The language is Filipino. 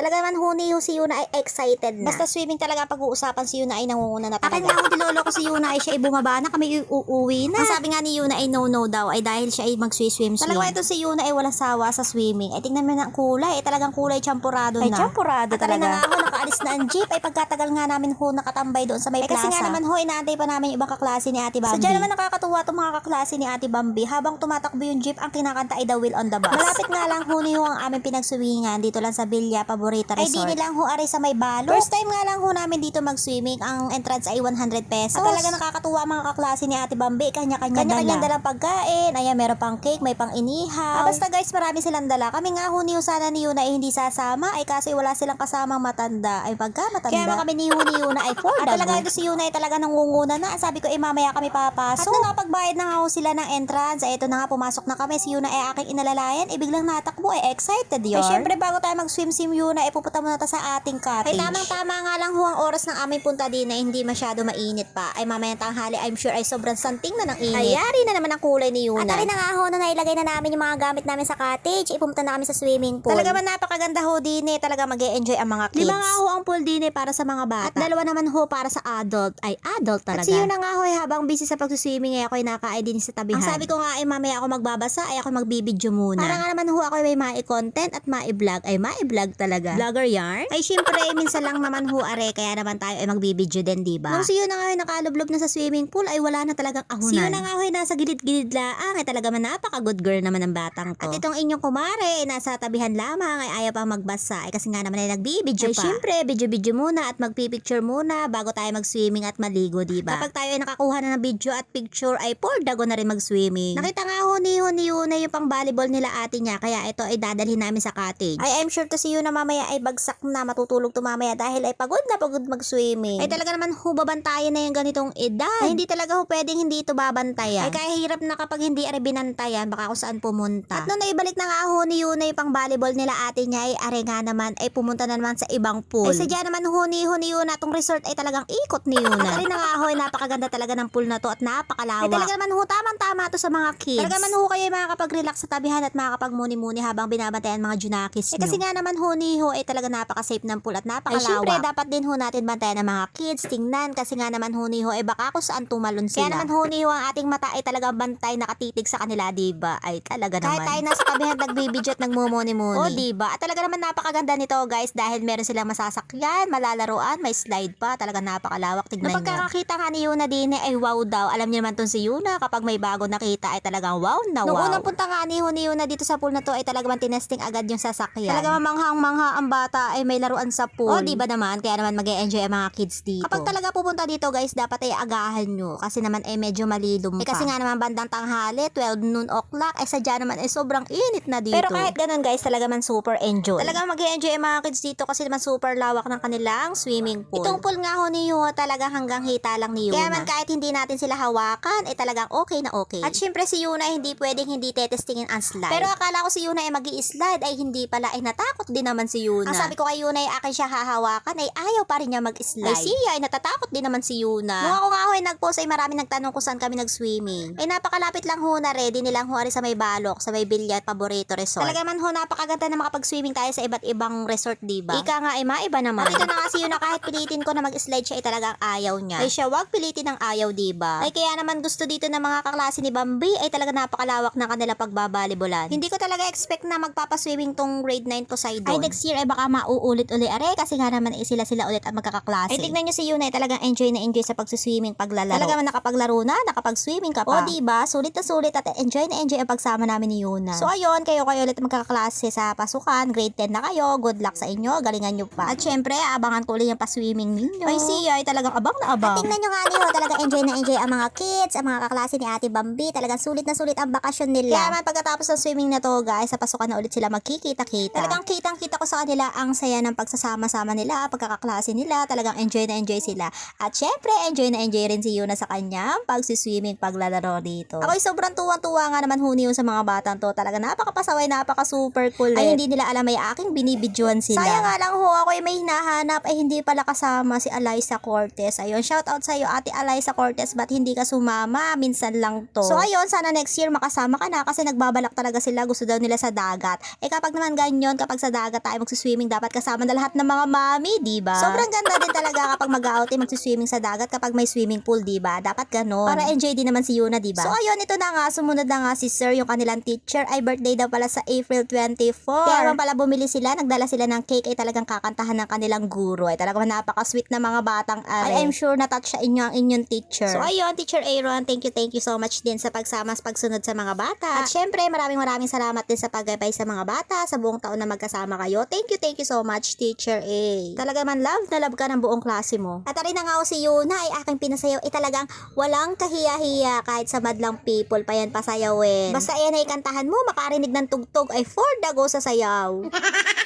Talaga naman huni yung si Yuna ay excited na. Basta swimming talaga pag-uusapan si Yuna ay nangunguna na talaga. Akin nga ako nilolo ko si Yuna ay siya ay bumaba na kami uuwi na. Ang sabi nga ni Yuna ay no-no daw ay dahil siya ay mag-swim-swim. Talaga ito si Yuna ay walang sawa sa swimming. Ay tingnan mo na ang kulay. Ay talagang kulay champurado na. Ay, champurado At talaga. talaga. nga ako nakaalis na ang jeep ay pagkatagal nga namin ho nakatambay doon sa may Eh, plaza. kasi nga naman ho inaantay pa namin yung ibang kaklase ni Ate Bambi. Sadya naman nakakatuwa itong mga kaklase ni Ate Bambi. Habang tumatakbo yung jeep, ang kinakanta ay The Wheel on the Bus. Malapit nga lang ho ni ho ang aming pinagsuwingan dito lang sa Villa Paborita Ay, Resort. di nilang ho aray sa may balo. First time nga lang ho namin dito mag-swimming. Ang entrance ay 100 pesos. At talaga nakakatuwa mga kaklase ni Ate Bambi. Kanya-kanya Kanya-kanya dalang pagkain. Ayan, meron pang cake, may pang inihaw. Ah, basta guys, marami silang dala. Kami nga ho ni sana ni Yuna ay hindi sasama. Ay kasi wala silang kasamang matanda. Ay pagka matanda. Kaya kami ni Yuna, Yuna ay for At talaga ito si Yuna ay talaga nangunguna na. Sabi ko, eh mamaya kami papasok. At nakapagbayad na nga ho sila ng entrance, ay ito na nga pumasok na kami. Si Yuna ay aking inalalayan. Eh biglang natakbo. Eh excited yun. Eh syempre bago tayo mag-swim-swim Yuna, eh pupunta muna tayo sa ating cottage. Ay tamang-tama nga lang ho ang oras ng aming punta din na hindi masyado mainit pa. Ay mamayang tanghali, I'm sure ay sobrang santing na ng init. Ay yari na naman ang kulay ni Yuna. At na nga ho, na nailagay na namin yung mga gamit namin sa cottage. Ipumunta na kami sa swimming pool. Talaga man napakaganda ho din eh. Talaga mag enjoy ang mga kids. Lima nga ho ang pool din eh para sa mga bata. At dalawa naman ho para sa adult. Ay, adult talaga. At si na nga ho eh, habang busy sa pag-swimming eh, ako ay nakaay din sa tabihan. Ang sabi ko nga ay mamaya ako magbabasa ay ako magbibideo muna. Para nga naman ho ako ay may mai-content at mai-vlog. Ay, mai-vlog talaga. Vlogger yarn? Ay, syempre, minsan lang naman ho are. Kaya naman tayo ay magbibideo din, diba? Nung si Yuna nga ho ay nakalublob na sa swimming pool ay wala na talagang ahunan. Si Yuna nga ay nasa gilid-gilid laang. Ay talaga man napaka-good girl naman ng batang to. At itong inyong kumare ay nasa tabihan lamang ay ayaw pang magbasa. Ay kasi nga naman ay nagbibideo Ay, pa. syempre, video-video muna at magpipicture muna bago tayo mag-swimming at maligo, diba? Kapag tayo ay nakakuha na ng video at picture ay for dago na rin mag-swimming. Nakita nga ho ni ho ni Yuna yung pang volleyball nila ate niya kaya ito ay dadalhin namin sa cottage. Ay I'm sure to si Yuna mamaya ay bagsak na matutulog to mamaya dahil ay pagod na pagod mag-swimming. Ay talaga naman ho babantayan na yung ganitong edad. Ay hindi talaga ho pwedeng hindi ito babantayan. Ay kaya hirap na kapag hindi ari binantayan baka kung saan pumunta. At nung naibalik na nga ho ni Yuna yung pang volleyball nila ate niya ay are nga naman ay pumunta na naman sa ibang pool. Ay sadya naman ho ni ho ni Yuna tong resort ay talagang ikot ni Yuna. At rin na nga ho ay napakaganda talaga ng pool na to at napakalawak. Ay talaga naman ho tamang-tama to sa mga kids. Talaga naman ho kayo ay makakapag-relax sa tabihan at makakapag-muni-muni habang binabantayan mga junakis Eh, nyo. kasi nga naman ho ni ho ay talaga napaka-safe ng pool at napakalawak. Ay syempre dapat din ho natin bantayan ng mga kids, tingnan kasi nga naman ho ni ho ay baka kung saan tumalon sila. Kaya naman ho ni ho ang ating mata ay talagang bantay nakatitig sa kanila, diba? Ay talaga naman. Kahit tayo nasa tabihan nagbibidyo at nagmumuni-muni. O diba? At talaga naman napakaganda nito guys dahil meron silang masasakyan, malalaruan, may slide pa, talaga napakalawak. Tignan Nung nyo. pagkakakita nga ni Yuna din ay wow daw. Alam niyo naman tong si Yuna kapag may bago nakita ay talagang wow na wow. Nung unang punta nga ni Yuna, dito sa pool na to ay talagang tinesting agad yung sasakyan. Talaga mamanghang-mangha ang bata ay may laruan sa pool. O, di ba naman? Kaya naman mag enjoy ang mga kids dito. Kapag talaga pupunta dito guys, dapat ay agahan nyo. Kasi naman ay medyo malilom pa. Eh kasi nga naman bandang tanghali, 12 noon o'clock, ay sadya naman ay sobrang init na dito. Pero kahit ganun guys, talaga man super enjoy. Talagang mag enjoy ang mga kids dito kasi naman super lawak ng kanilang swimming pool. Itong pool nga ho ni Yuna talaga hanggang hita lang ni Yuna. Kaya naman kahit hindi natin sila hawakan, ay talagang okay na okay. At syempre si Yuna ay hindi pwedeng hindi tetestingin ang slide. Pero akala ko si Yuna ay mag slide ay hindi pala ay natakot din naman si Yuna. Ang sabi ko kay Yuna ay akin siya hahawakan ay ayaw pa rin niya mag-slide. Ay siya ay natatakot din naman si Yuna. Nung ako nga ho ay nag-post ay marami nagtanong kung saan kami nag-swimming. Ay napakalapit lang ho na ready nilang ho sa may balok, sa may Bilyat Paborito Resort. Talaga man ho napakaganda na makapag-swimming tayo sa iba't ibang resort, diba? Ika nga ay maiba naman. At ito na nga si Yuna kahit pilitin ko na mag-slide siya ay talagang ayaw niya. Ay siya wag pilitin ang ayaw, diba? Ay kaya naman gusto dito ng mga kaklase ni Bambi ay talaga napakalawak ng kanila pagbabalibolan. Hindi ko talaga expect na magpapaswimming tong grade 9 Poseidon. Ay next year ay baka mauulit uli are kasi nga naman eh, sila sila ulit ang magkakaklase. Ay tignan nyo si Yuna ay talagang enjoy na enjoy sa pagsiswimming paglalaro. Talaga man nakapaglaro na, nakapag-swimming ka pa. O diba? Sulit na sulit at enjoy na enjoy ang pagsama namin ni Yuna. So ayun, kayo kayo ulit magkakaklase sa pasukan. Grade 10 na kayo. Good luck sa inyo. Galingan nyo pa. At syempre, abangan ko ulit yung pa-swimming ninyo. Ay siya ay talagang abang na abang. At tingnan nyo nga niyo, talaga enjoy na enjoy ang mga kids, ang mga kaklase ni Ate Bambi. Talagang sulit na sulit ang bakasyon nila. Kaya naman pagkatapos ng swimming na to guys, sa pasukan na ulit sila magkikita-kita. Talagang kitang-kita ko sa kanila ang saya ng pagsasama-sama nila, pagkakaklase nila, talagang enjoy na enjoy sila. At syempre, enjoy na enjoy rin si Yuna sa kanyang pagsiswimming, paglalaro dito. Ako'y sobrang tuwang-tuwa nga naman huni yun sa mga batang to. Talaga napakapasaway, napaka-super cool. Ay hindi nila alam may aking binibidyoan sila. Sayang nga lang ho, ako ay may hinahanap ay hindi pala kasama si Eliza Cortez. Ayun, shout out sa iyo ate Eliza Cortez, ba't hindi ka sumama? Minsan lang to. So ayun, sana next year makasama ka na kasi nagbabalak talaga sila, gusto daw nila sa dagat. Eh kapag naman ganyan, kapag sa dagat tayo tayo magsiswimming, dapat kasama na lahat ng mga mami, di ba? Sobrang ganda din talaga kapag mag-outing, magsiswimming sa dagat kapag may swimming pool, di ba? Dapat ganon. Para enjoy din naman si Yuna, di ba? So ayun, ito na nga, sumunod na nga si Sir, yung kanilang teacher, ay birthday daw pala sa April 24. Kaya naman pala bumili sila, nagdala sila ng cake, ay talagang kakantahan ng kanilang guro. Ay talagang napaka-sweet na mga batang are. Ay I'm sure na-touch sa inyo ang inyong teacher. So ayun, Teacher Aaron, thank you, thank you so much din sa pagsama sa pagsunod sa mga bata. At syempre, maraming maraming salamat din sa paggabay sa mga bata sa buong taon na magkasama kayo. Thank you, thank you so much, Teacher A. Talaga man love na love ka ng buong klase mo. At rin na nga si Yuna ay aking pinasayaw ay talagang walang kahiya-hiya kahit sa madlang people pa yan pasayawin. Basta yan ay kantahan mo, makarinig ng tugtog ay for the go sa sayaw.